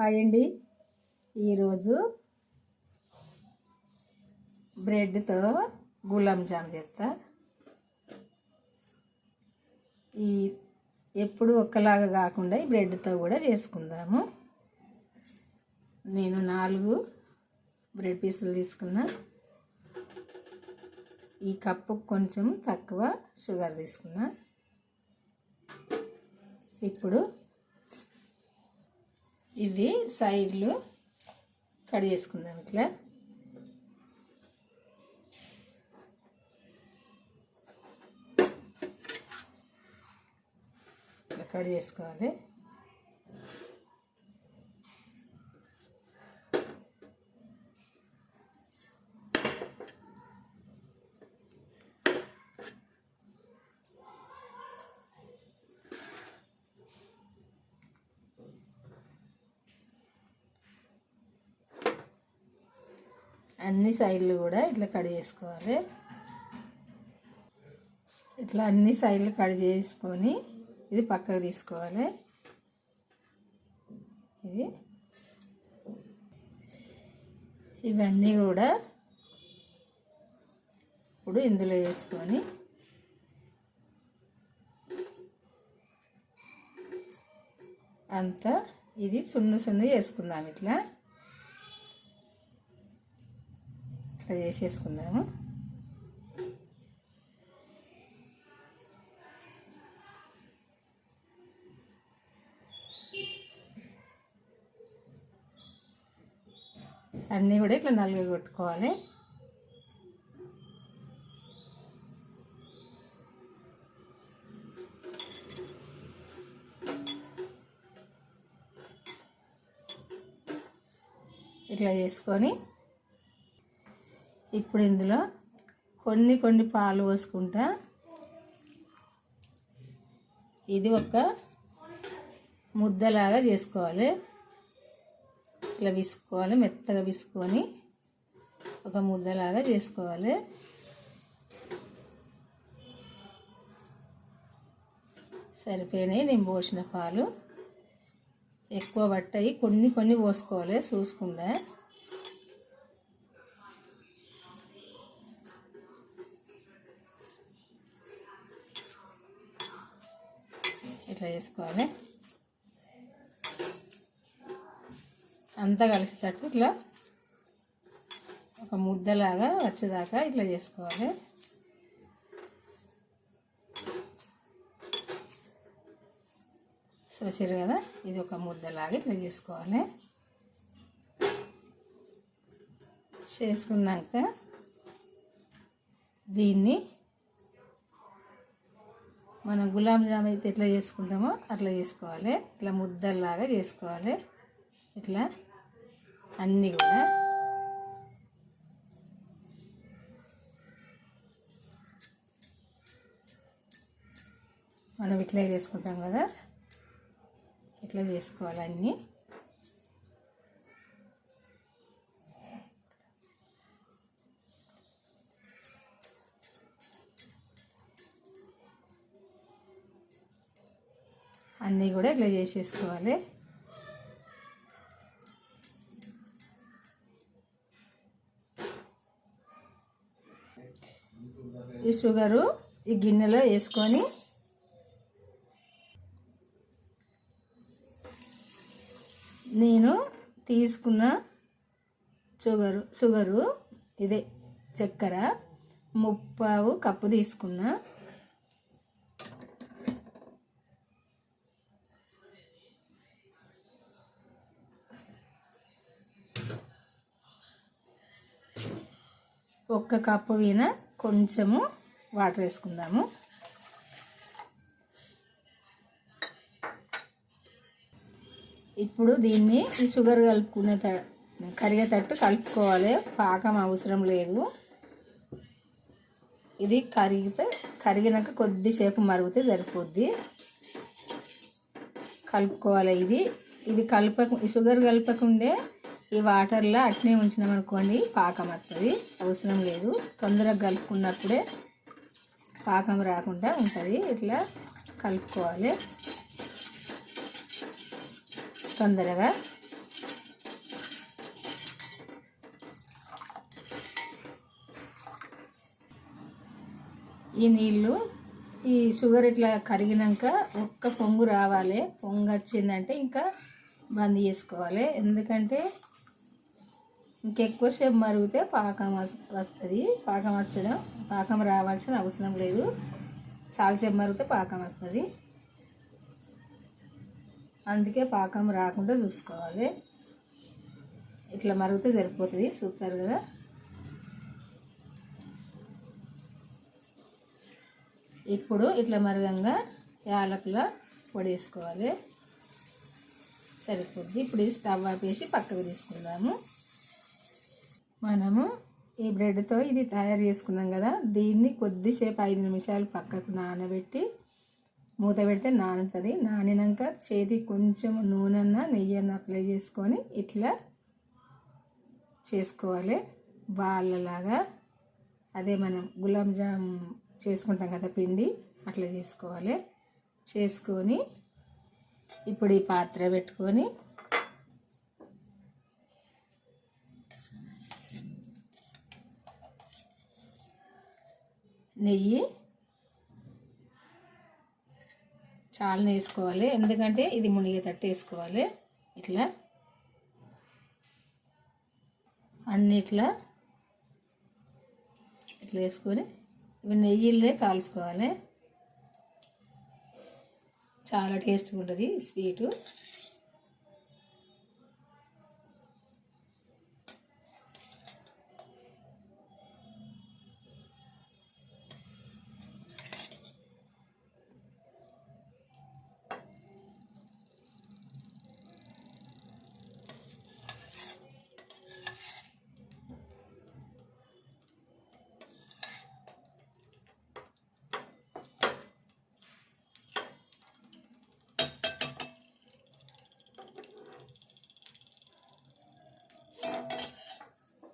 Hi అండి ఈరోజు బ్రెడ్తో గులాబ్ జామ్ చేస్తా. ఈ ఎప్పుడు ఒక్కలాగా కాకుండా ఈ బ్రెడ్తో కూడా చేసుకుందాము. నేను నాలుగు బ్రెడ్ పీసులు తీసుకున్నా. ఈ కప్పు కొంచెం తక్కువ షుగర్ తీసుకున్నా. ఇప్పుడు ఇవి సైడ్లు కట్ చేసుకుందాం ఇట్లా. ఇట్లా కట్ చేసుకోవాలి. అన్ని సైడ్లు కూడా ఇట్లా కట్ చేసుకోవాలి. ఇట్లా అన్ని సైడ్లు కట్ చేసుకొని ఇది పక్కకు తీసుకోవాలి. ఇది. ఇవన్నీ కూడా ఇప్పుడు ఇందులో వేసుకొని అంతా ఇది సున్ను సున్ను చేసుకుందాం ఇట్లా. ఇట్లా చేసేసుకుందాము అన్నీ కూడా ఇట్లా నలుగు కొట్టుకోవాలి. ఇట్లా చేసుకొని ఇప్పుడు ఇందులో కొన్ని కొన్ని పాలు పోసుకుంటా. ఇది ఒక ముద్దలాగా చేసుకోవాలి. ఇట్లా విసుకోవాలి మెత్తగా విసుకొని ఒక ముద్దలాగా చేసుకోవాలి. సరిపోయినాయి నేను పోసిన పాలు. ఎక్కువ పట్టాయి కొన్ని కొన్ని పోసుకోవాలి చూసుకుంటా. ఇట్లా చేసుకోవాలి. అంతా కలిసేటట్టు ఇట్లా ఒక ముద్దలాగా వచ్చేదాకా ఇట్లా చేసుకోవాలి. చూసారు కదా? ఇది ఒక ముద్దలాగా ఇట్లా చేసుకోవాలి. చేసుకున్నాక దీన్ని మనం గులాబ్ జామ్ అయితే ఎట్లా చేసుకుంటామో అట్లా చేసుకోవాలి. ఇట్లా ముద్దల్లాగా చేసుకోవాలి. ఇట్లా అన్నీ కూడా. మనం ఇట్లా చేసుకుంటాం కదా. ఇట్లా చేసుకోవాలి అన్నీ అన్నీ కూడా ఇట్లా చేసేసుకోవాలి. ఈ షుగరు ఈ గిన్నెలో వేసుకొని నేను తీసుకున్న షుగరు షుగరు ఇదే చక్కెర ముప్పావు కప్పు తీసుకున్నా. ఒక్క కప్పు వీన కొంచెము వాటర్ వేసుకుందాము. ఇప్పుడు దీన్ని ఈ షుగర్ కలుపుకునే త కరిగేటట్టు కలుపుకోవాలి. పాకం అవసరం లేదు. ఇది కరిగితే కరిగినాక కొద్దిసేపు మరుగుతే సరిపోద్ది. కలుపుకోవాలి ఇది. ఇది కలపక షుగర్ కలపకుండే ఈ వాటర్లో అట్నే ఉంచినామనుకోండి పాకం వస్తుంది అవసరం లేదు. తొందరగా కలుపుకున్నప్పుడే పాకం రాకుండా ఉంటుంది. ఇట్లా కలుపుకోవాలి. తొందరగా. ఈ నీళ్ళు ఈ షుగర్ ఇట్లా కరిగినాక ఒక్క పొంగు రావాలి. పొంగు వచ్చిందంటే ఇంకా బంద్ చేసుకోవాలి. ఎందుకంటే ఇంకెక్కువసేపు మరిగితే పాకం వస్తుంది. పాకం వచ్చడం పాకం రావాల్సిన అవసరం లేదు. చాలా సేపు మరిగితే పాకం వస్తుంది. అందుకే పాకం రాకుండా చూసుకోవాలి. ఇట్లా మరిగితే సరిపోతుంది. చూస్తారు కదా? ఇప్పుడు ఇట్లా మరగంగా యాలకుల పొడి వేసుకోవాలి. సరిపోద్ది. ఇప్పుడు ఇది స్టవ్ ఆపేసి పక్కకు తీసుకుందాము. మనము ఈ బ్రెడ్తో ఇది తయారు చేసుకున్నాం కదా దీన్ని కొద్దిసేపు ఐదు నిమిషాలు పక్కకు నానబెట్టి మూత పెడితే నానుతుంది. నానినాక చేతి కొంచెం నూనెన్న నెయ్యన్న అప్లై చేసుకొని ఇట్లా చేసుకోవాలి. బాళ్ళలాగా అదే మనం గులాబ్ జామ్ చేసుకుంటాం కదా పిండి అట్లా చేసుకోవాలి. చేసుకొని ఇప్పుడు ఈ పాత్ర పెట్టుకొని నెయ్యి. చాలా వేసుకోవాలి ఎందుకంటే ఇది మునిగేటట్టు వేసుకోవాలి. ఇట్లా. అన్నిట్లా ఇట్లా. వేసుకొని ఇవి నెయ్యిలే కాల్చుకోవాలి. చాలా టేస్ట్గా ఉంటుంది స్వీటు.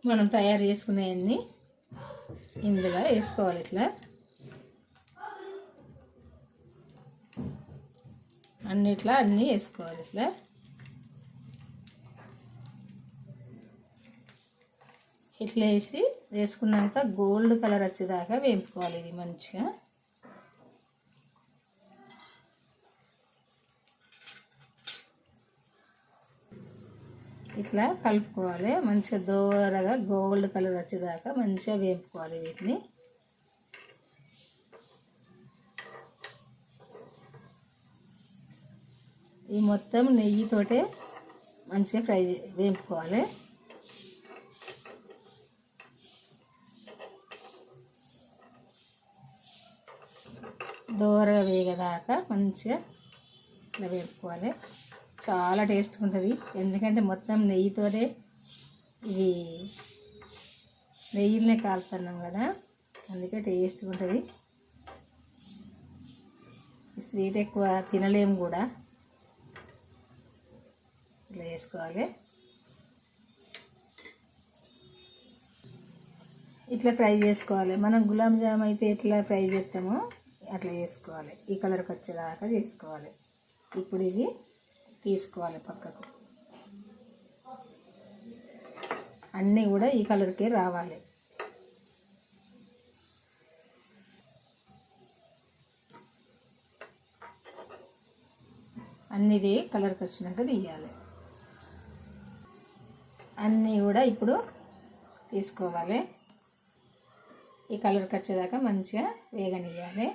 మనం తయారు చేసుకునేవన్నీ ఇందులో వేసుకోవాలి ఇట్లా. అన్నిట్లా అన్నీ వేసుకోవాలి ఇట్లా. ఇట్లా వేసి వేసుకున్నాక గోల్డ్ కలర్ వచ్చేదాకా వేపుకోవాలి ఇది మంచిగా. ఇట్లా కలుపుకోవాలి. మంచిగా దోరగా గోల్డ్ కలర్ వచ్చేదాకా మంచిగా వేపుకోవాలి వీటిని. ఈ మొత్తం నెయ్యితోటే మంచిగా ఫ్రై వేపుకోవాలి. దోరగా వేగదాకా మంచిగా ఇట్లా వేపుకోవాలి. చాలా టేస్ట్గా ఉంటుంది. ఎందుకంటే మొత్తం నెయ్యితోనే ఇది నెయ్యిలనే కాలుతున్నాం కదా. అందుకే టేస్ట్గా ఉంటుంది. స్వీట్ ఎక్కువ తినలేము కూడా. ఇట్లా వేసుకోవాలి. ఇట్లా ఫ్రై చేసుకోవాలి. మనం గులాబ్ జామ్ అయితే ఎట్లా ఫ్రై చేస్తామో అట్లా చేసుకోవాలి. ఈ కలర్కి వచ్చేదాకా చేసుకోవాలి. ఇప్పుడు ఇది తీసుకోవాలి పక్కకు. అన్నీ కూడా ఈ కలర్కే రావాలి. అన్నిది కలర్కి వచ్చినాక తీయాలి. అన్నీ కూడా ఇప్పుడు తీసుకోవాలి. ఈ కలర్కి వచ్చేదాకా మంచిగా వేగనియాలి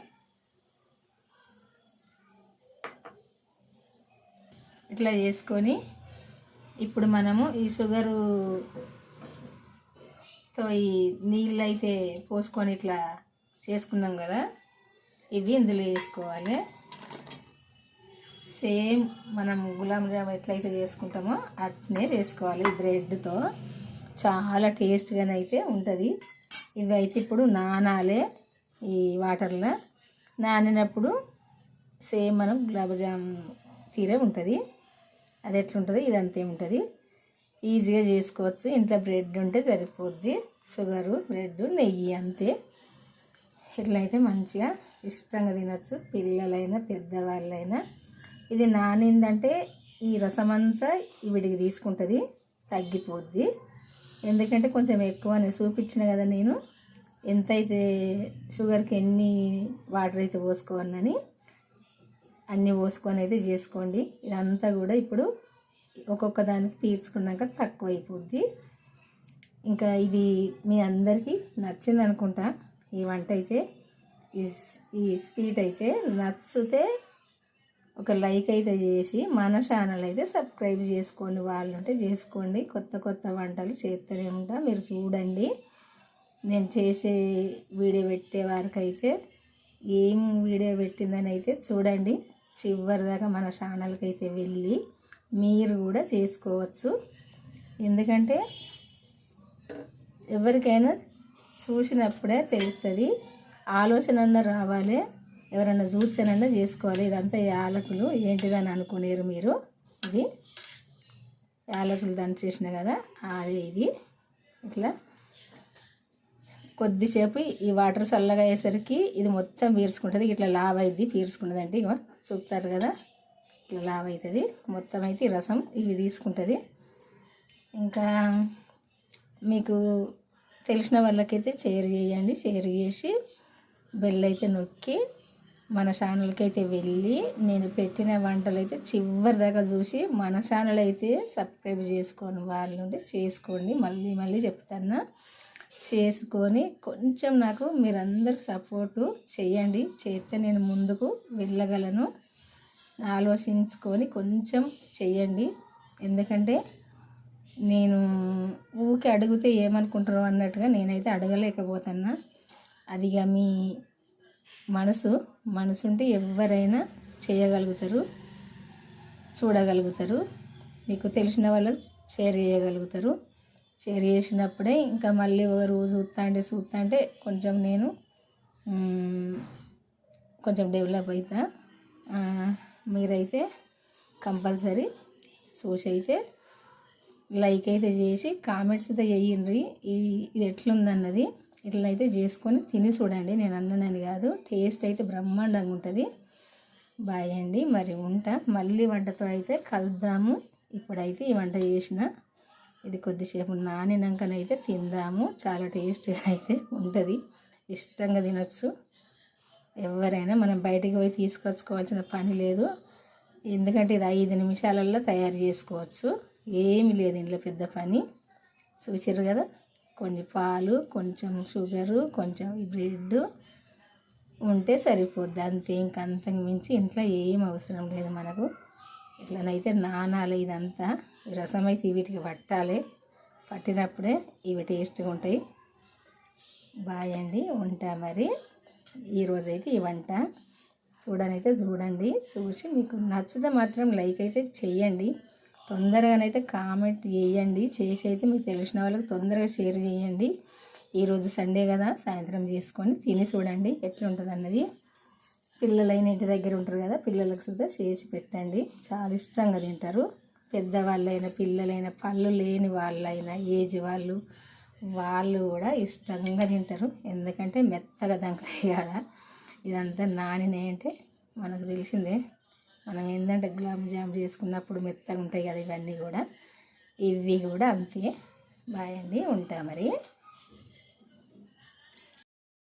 ఇట్లా చేసుకొని ఇప్పుడు మనము ఈ షుగరుతో ఈ నీళ్ళు అయితే పోసుకొని ఇట్లా చేసుకున్నాం కదా ఇవి ఇందులో వేసుకోవాలి. సేమ్ మనం గులాబ్ జామ్ ఎట్లయితే చేసుకుంటామో అట్నే చేసుకోవాలి బ్రెడ్తో చాలా టేస్ట్గానైతే ఉంటుంది. ఇవి అయితే ఇప్పుడు నానాలే ఈ వాటర్లో. నానినప్పుడు సేమ్ మనం గులాబ్ జామ్ తీరే ఉంటుంది. అది ఎట్లుంటుంది? ఇది అంతే ఉంటుంది. ఈజీగా చేసుకోవచ్చు. ఇంట్లో బ్రెడ్ ఉంటే సరిపోద్ది. షుగరు బ్రెడ్ నెయ్యి అంతే. ఇట్లయితే మంచిగా ఇష్టంగా తినచ్చు. పిల్లలైనా పెద్దవాళ్ళైనా. ఇది నానిందంటే ఈ రసం అంతా ఇవిడికి తీసుకుంటుంది. తగ్గిపోద్ది. ఎందుకంటే కొంచెం ఎక్కువ చూపించిన కదా నేను. ఎంతైతే షుగర్కి ఎన్ని వాటర్ అయితే పోసుకోవాలని అన్నీ పోసుకొని అయితే చేసుకోండి. ఇదంతా కూడా ఇప్పుడు ఒక్కొక్క దానికి తీర్చుకున్నాక తక్కువ అయిపోద్ది ఇంకా ఇది మీ అందరికీ నచ్చింది అనుకుంటా. ఈ వంట అయితే ఈ స్- ఈ స్వీట్ అయితే నచ్చితే ఒక లైక్ అయితే చేసి మన ఛానల్ అయితే సబ్స్క్రైబ్ చేసుకోండి. వాళ్ళు ఉంటే చేసుకోండి. కొత్త కొత్త వంటలు చేస్తూనే ఉంటా. మీరు చూడండి. నేను చేసే వీడియో పెట్టే వారికైతే ఏం వీడియో పెట్టిందని అయితే చూడండి. చివరిదాకా మన ఛానల్కి అయితే వెళ్ళి మీరు కూడా చేసుకోవచ్చు. ఎందుకంటే ఎవరికైనా చూసినప్పుడే తెలుస్తుంది. ఆలోచన రావాలి. ఎవరన్నా చూస్తేనన్నా చేసుకోవాలి. ఇదంతా యాలకులు ఏంటిదని అనుకునేరు మీరు. ఇది యాలకులు దాన్ని చేసిన కదా అదే ఇది. ఇట్లా కొద్దిసేపు ఈ వాటర్ చల్లగా అయ్యేసరికి ఇది మొత్తం పీల్చుకుంటుంది. ఇట్లా లావ్ అయింది తీర్చుకుంటుంది చూపుతారు కదా? ఇట్లా లావ్ అవుతుంది మొత్తం అయితే రసం ఇవి తీసుకుంటుంది. ఇంకా మీకు తెలిసిన వాళ్ళకైతే షేర్ చేయండి. షేర్ చేసి బెల్ అయితే నొక్కి మన ఛానల్కి అయితే వెళ్ళి నేను పెట్టిన వంటలు అయితే చివరి దాకా చూసి మన ఛానల్ అయితే సబ్స్క్రైబ్ చేసుకోని వాళ్ళు ఉంటే చేసుకోండి. మళ్ళీ మళ్ళీ చెప్తాను. చేసుకొని కొంచెం నాకు మీరందరూ సపోర్టు చేయండి. చేస్తే నేను ముందుకు వెళ్ళగలను. ఆలోచించుకొని కొంచెం చెయ్యండి ఎందుకంటే నేను ఊకి అడిగితే ఏమనుకుంటారో అన్నట్టుగా నేనైతే అడగలేకపోతున్నా. అదిగా మీ మనసు. మనసు ఉంటే ఎవరైనా చేయగలుగుతారు చూడగలుగుతారు. మీకు తెలిసిన వాళ్ళు షేర్ చేయగలుగుతారు. షేర్ చేసినప్పుడే ఇంకా మళ్ళీ ఒకరు చూస్తా అంటే చూస్తా అంటే కొంచెం నేను కొంచెం డెవలప్ అవుతా మీరైతే కంపల్సరీ చూసి అయితే లైక్ అయితే చేసి కామెంట్స్ అయితే చేయండి. ఈ ఇది ఎట్లుందన్నది ఇట్లయితే చేసుకొని తిని చూడండి. నేను అన్నానని కాదు టేస్ట్ అయితే బ్రహ్మాండంగా ఉంటుంది. బాయ్ అండి మరి ఉంటా. మళ్ళీ వంటతో అయితే కలుద్దాము. ఇప్పుడైతే ఈ వంట చేసిన. ఇది కొద్దిసేపు నానినాకనైతే తిందాము. చాలా టేస్ట్గా అయితే ఉంటుంది. ఇష్టంగా తినొచ్చు. ఎవరైనా మనం బయటికి పోయి తీసుకొచ్చుకోవాల్సిన పని లేదు. ఎందుకంటే ఇది ఐదు నిమిషాలలో తయారు చేసుకోవచ్చు. ఏమి లేదు ఇంట్లో పెద్ద పని. చూసారు కదా? కొన్ని పాలు కొంచెం షుగరు కొంచెం బ్రెడ్ ఉంటే సరిపోద్ది. అంతే ఇంకంతకు మించి ఇంట్లో ఏం అవసరం లేదు మనకు. ఇట్లనైతే నానాలి ఇదంతా. ఈ రసం అయితే వీటికి పట్టాలి. పట్టినప్పుడే ఇవి టేస్ట్గా ఉంటాయి. బాయ్ అండి. ఉంటా మరి. ఈరోజైతే ఈ వంట. చూడనైతే చూడండి. చూసి మీకు నచ్చితే మాత్రం లైక్ అయితే చేయండి తొందరగానైతే కామెంట్ చేయండి చేసి అయితే మీకు తెలిసిన వాళ్ళకి తొందరగా షేర్ చేయండి ఈరోజు సండే కదా. సాయంత్రం చేసుకొని తిని చూడండి. ఎట్లుంటుంది అన్నది పిల్లలైన ఇంటి దగ్గర ఉంటారు కదా పిల్లలకు సుద్ధా చేసి పెట్టండి. చాలా ఇష్టంగా తింటారు. పెద్దవాళ్ళైనా పిల్లలైనా పళ్ళు లేని వాళ్ళైనా ఏజ్ వాళ్ళు వాళ్ళు కూడా ఇష్టంగా తింటారు. ఎందుకంటే మెత్తగా దంకుతాయి కదా. ఇదంతా నానినే అంటే మనకు తెలిసిందే. మనం ఏంటంటే గులాబ్ జామ్ చేసుకున్నప్పుడు మెత్తగా ఉంటాయి కదా ఇవన్నీ కూడా. ఇవి కూడా అంతే. బాయ్ అండి ఉంటా మరి.